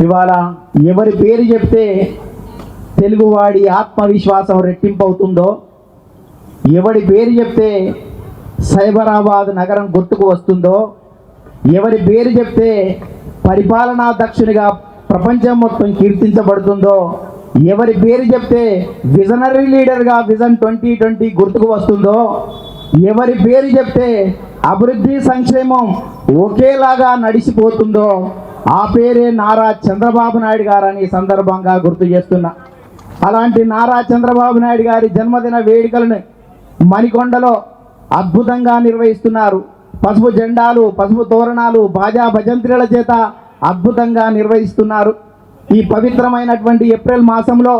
ఇవాళ ఎవరి పేరు చెప్తే తెలుగువాడి ఆత్మవిశ్వాసం రెట్టింపవుతుందో ఎవరి ఎవడి పేరు చెప్తే సైబరాబాద్ నగరం గుర్తుకు వస్తుందో ఎవరి పేరు చెప్తే పరిపాలనా దక్షునిగా ప్రపంచం మొత్తం కీర్తించబడుతుందో ఎవరి పేరు చెప్తే విజనరీ లీడర్గా విజన్ ట్వంటీ ట్వంటీ గుర్తుకు వస్తుందో ఎవరి పేరు చెప్తే అభివృద్ధి సంక్షేమం ఒకేలాగా నడిచిపోతుందో ఆ పేరే నారా చంద్రబాబు నాయుడు గారని ఈ సందర్భంగా గుర్తు చేస్తున్నా. అలాంటి నారా చంద్రబాబు నాయుడు గారి జన్మదిన వేడుకలను మణికొండలో అద్భుతంగా నిర్వహిస్తున్నారు. పసుపు జెండాలు పసుపు తోరణాలు బాజా భజంత్రిల చేత అద్భుతంగా నిర్వహిస్తున్నారు. ఈ పవిత్రమైనటువంటి ఏప్రిల్ మాసంలో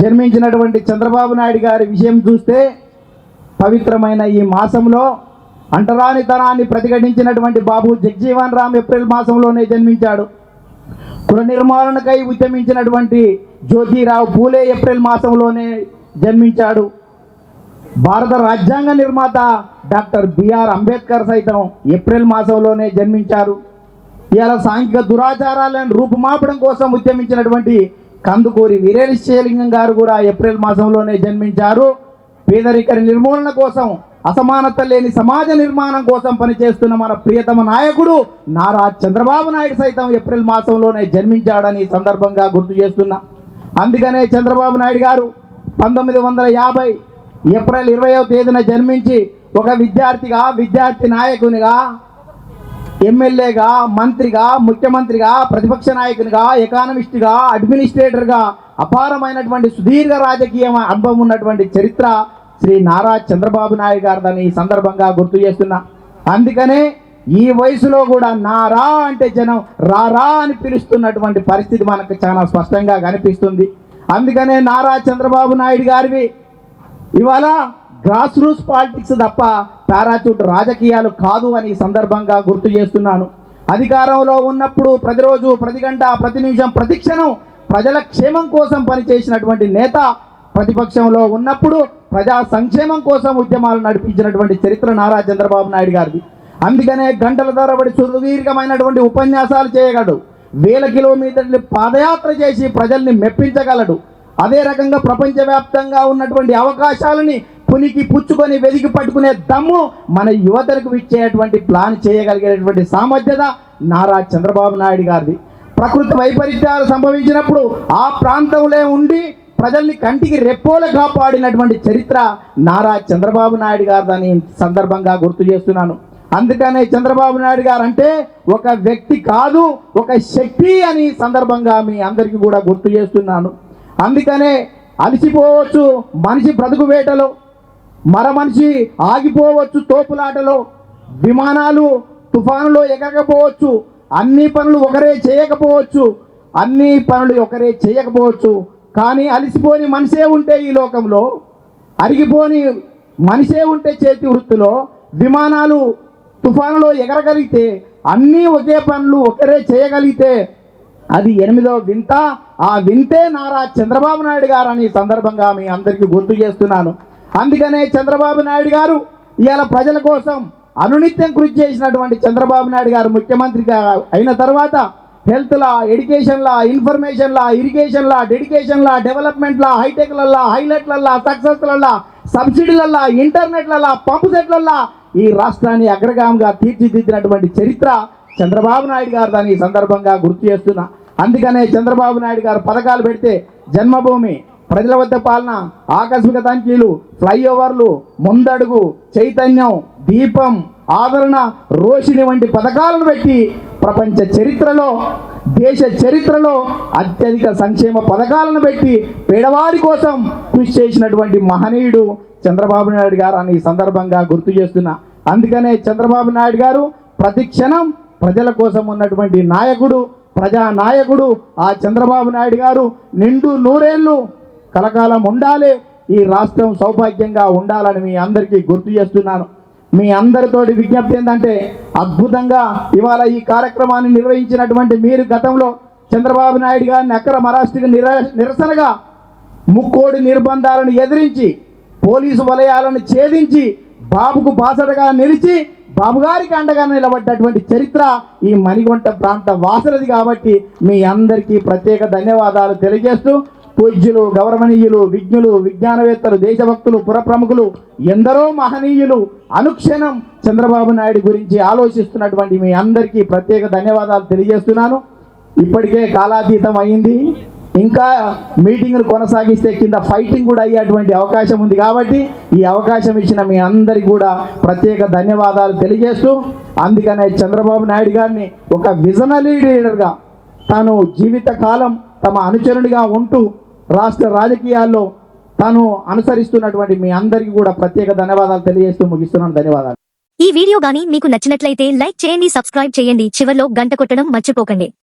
జన్మించినటువంటి చంద్రబాబు నాయుడు గారి విషయం చూస్తే పవిత్రమైన ఈ మాసంలో అంటరానితనాన్ని ప్రతిఘటించినటువంటి బాబు జగ్జీవన్ రామ్ ఏప్రిల్ మాసంలోనే జన్మించాడు. కుల నిర్మూలనకై ఉద్యమించినటువంటి జ్యోతిరావు పూలే ఏప్రిల్ మాసంలోనే జన్మించాడు. భారత రాజ్యాంగ నిర్మాత డాక్టర్ బిఆర్ అంబేద్కర్ సైతం ఏప్రిల్ మాసంలోనే జన్మించారు. ఇలా సాంఘిక దురాచారాలను రూపుమాపడం కోసం ఉద్యమించినటువంటి కందుకూరి వీరేశలింగం గారు కూడా ఏప్రిల్ మాసంలోనే జన్మించారు. పేదరిక నిర్మూలన కోసం అసమానత లేని సమాజ నిర్మాణం కోసం పనిచేస్తున్న మన ప్రియతమ నాయకుడు నారా చంద్రబాబు నాయుడు సైతం ఏప్రిల్ మాసంలోనే జన్మించాడని సందర్భంగా గుర్తు చేస్తున్నా. అందుకనే చంద్రబాబు నాయుడు గారు పంతొమ్మిది వందల యాభై ఏప్రిల్ ఇరవయో తేదీన జన్మించి ఒక విద్యార్థిగా విద్యార్థి నాయకునిగా ఎమ్మెల్యేగా మంత్రిగా ముఖ్యమంత్రిగా ప్రతిపక్ష నాయకునిగా ఎకానమిస్ట్గా అడ్మినిస్ట్రేటర్గా అపారమైనటువంటి సుదీర్ఘ రాజకీయ అనుభవం ఉన్నటువంటి చరిత్ర శ్రీ నారా చంద్రబాబు నాయుడు గారిదని ఈ సందర్భంగా గుర్తు చేస్తున్నా. అందుకనే ఈ వయసులో కూడా నారా అంటే జనం రారా అని పిలుస్తున్నటువంటి పరిస్థితి మనకు చాలా స్పష్టంగా కనిపిస్తుంది. అందుకనే నారా చంద్రబాబు నాయుడు గారివి ఇవాళ గ్రాస్ రూట్స్ పాలిటిక్స్ తప్ప పారాచూట్ రాజకీయాలు కాదు అని సందర్భంగా గుర్తు చేస్తున్నాను. అధికారంలో ఉన్నప్పుడు ప్రతిరోజు ప్రతి గంట ప్రతి నిమిషం ప్రతి క్షణం ప్రజల క్షేమం కోసం పనిచేసినటువంటి నేత ప్రతిపక్షంలో ఉన్నప్పుడు ప్రజా సంక్షేమం కోసం ఉద్యమాలు నడిపించినటువంటి చరిత్ర నారా చంద్రబాబు నాయుడు గారిది. అందుకనే గంటల తరబడి సుదీర్ఘమైనటువంటి ఉపన్యాసాలు చేయగలడు. వేల కిలోమీటర్లు పాదయాత్ర చేసి ప్రజల్ని మెప్పించగలడు. అదే రకంగా ప్రపంచవ్యాప్తంగా ఉన్నటువంటి అవకాశాలని పులికి పుచ్చుకొని వెదికి పట్టుకునే దమ్ము మన యువతలకు ఇచ్చేటువంటి ప్లాన్ చేయగలిగేటువంటి సామర్థ్యత నారా చంద్రబాబు నాయుడు గారిది. ప్రకృతి వైపరీత్యాలు సంభవించినప్పుడు ఆ ప్రాంతంలో ఉండి ప్రజల్ని కంటికి రెప్పోలు కాపాడినటువంటి చరిత్ర నారా చంద్రబాబు నాయుడు గారిదని సందర్భంగా గుర్తు చేస్తున్నాను. అందుకనే చంద్రబాబు నాయుడు గారు అంటే ఒక వ్యక్తి కాదు ఒక శక్తి అని సందర్భంగా మీ అందరికీ కూడా గుర్తు చేస్తున్నాను. అందుకనే అలసిపోవచ్చు మనిషి బ్రతుకు వేటలో మర మనిషి ఆగిపోవచ్చు తోపులాటలో విమానాలు తుఫానులో ఎగకపోవచ్చు అన్ని పనులు ఒకరే చేయకపోవచ్చు అన్ని పనులు ఒకరే చేయకపోవచ్చు కానీ అలసిపోని మనిషే ఉంటే ఈ లోకంలో అరిగిపోని మనిషే ఉంటే చేతి వృత్తిలో విమానాలు తుఫానులో ఎగరగలిగితే అన్నీ ఒకే పనులు ఒకరే చేయగలిగితే అది ఎనిమిదో వింత. ఆ వింతే నారా చంద్రబాబు నాయుడు గారు అని సందర్భంగా మీ అందరికీ గుర్తు చేస్తున్నాను. అందుకనే చంద్రబాబు నాయుడు గారు ఇవాళ ప్రజల కోసం అనునిత్యం కృషి చేసినటువంటి చంద్రబాబు నాయుడు గారు ముఖ్యమంత్రిగా అయిన తర్వాత హెల్త్లా ఎడ్యుకేషన్లా ఇన్ఫర్మేషన్లా ఇరిగేషన్లా డెడికేషన్లా డెవలప్మెంట్లా హైటెక్లల్లా హైలైట్లల్లా సక్సెస్లల్లా సబ్సిడీలల్లా ఇంటర్నెట్లల్లా పంపు సెట్లల్లా ఈ రాష్ట్రాన్ని అగ్రగామంగా తీర్చిదిద్దినటువంటి చరిత్ర చంద్రబాబు నాయుడు గారు దాన్ని ఈ సందర్భంగా గుర్తు చేస్తున్నా. అందుకనే చంద్రబాబు నాయుడు గారు పథకాలు పెడితే జన్మభూమి ప్రజల వద్ద పాలన ఆకస్మిక తనిఖీలు ఫ్లైఓవర్లు ముందడుగు చైతన్యం దీపం ఆదరణ రోషిణి వంటి పథకాలను పెట్టి ప్రపంచ చరిత్రలో దేశ చరిత్రలో అత్యధిక సంక్షేమ పథకాలను పెట్టి పేదవారి కోసం కృషి చేసినటువంటి మహనీయుడు చంద్రబాబు నాయుడు గారు అని ఈ సందర్భంగా గుర్తు చేస్తున్నా. అందుకనే చంద్రబాబు నాయుడు గారు ప్రతి క్షణం ప్రజల కోసం ఉన్నటువంటి నాయకుడు ప్రజా నాయకుడు ఆ చంద్రబాబు నాయుడు గారు నిండు నూరేళ్ళు కలకాలం ఉండాలి ఈ రాష్ట్రం సౌభాగ్యంగా ఉండాలని మీ అందరికీ గుర్తు చేస్తున్నాను. మీ అందరితోటి విజ్ఞప్తి ఏంటంటే అద్భుతంగా ఇవాళ ఈ కార్యక్రమాన్ని నిర్వహించినటువంటి మీరు గతంలో చంద్రబాబు నాయుడు గారిని అక్రమ మరాష్ట్రికి నిర నిరసనగా ముక్కోడి నిర్బంధాలను ఎదిరించి పోలీసు వలయాలను ఛేదించి బాబుకు బాసడగా నిలిచి బాబు గారికి అండగా నిలబడ్డటువంటి చరిత్ర ఈ మణిగొంట ప్రాంత వాసులది కాబట్టి మీ అందరికీ ప్రత్యేక ధన్యవాదాలు తెలియజేస్తూ పూజ్యులు గౌరవనీయులు విజ్ఞులు విజ్ఞానవేత్తలు దేశభక్తులు పురప్రముఖులు ఎందరో మహనీయులు. అనుక్షణం చంద్రబాబు నాయుడు గురించి ఆలోచిస్తున్నటువంటి మీ అందరికీ ప్రత్యేక ధన్యవాదాలు తెలియజేస్తున్నాను. ఇప్పటికే కాలాతీతం అయింది. ఇంకా మీటింగ్లు కొనసాగిస్తే కింద ఫైటింగ్ కూడా అయ్యేటువంటి అవకాశం ఉంది కాబట్టి ఈ అవకాశం ఇచ్చిన మీ అందరికి కూడా ప్రత్యేక ధన్యవాదాలు తెలియజేస్తూ అందుకనే చంద్రబాబు నాయుడు గారిని ఒక విజనరీ లీడర్గా తను జీవితకాలం తమ అనుచరుడిగా ఉంటూ రాష్ట్ర రాజకీయాల్లో తాను అనుసరిస్తున్నటువంటి మీ అందరికీ కూడా ప్రత్యేక ధన్యవాదాలు తెలియజేస్తూ ముగిస్తున్నాను. ధన్యవాదాలు. ఈ వీడియో గాని మీకు నచ్చినట్లయితే లైక్ చేయండి సబ్స్క్రైబ్ చేయండి. చివరిలో గంట కొట్టడం మర్చిపోకండి.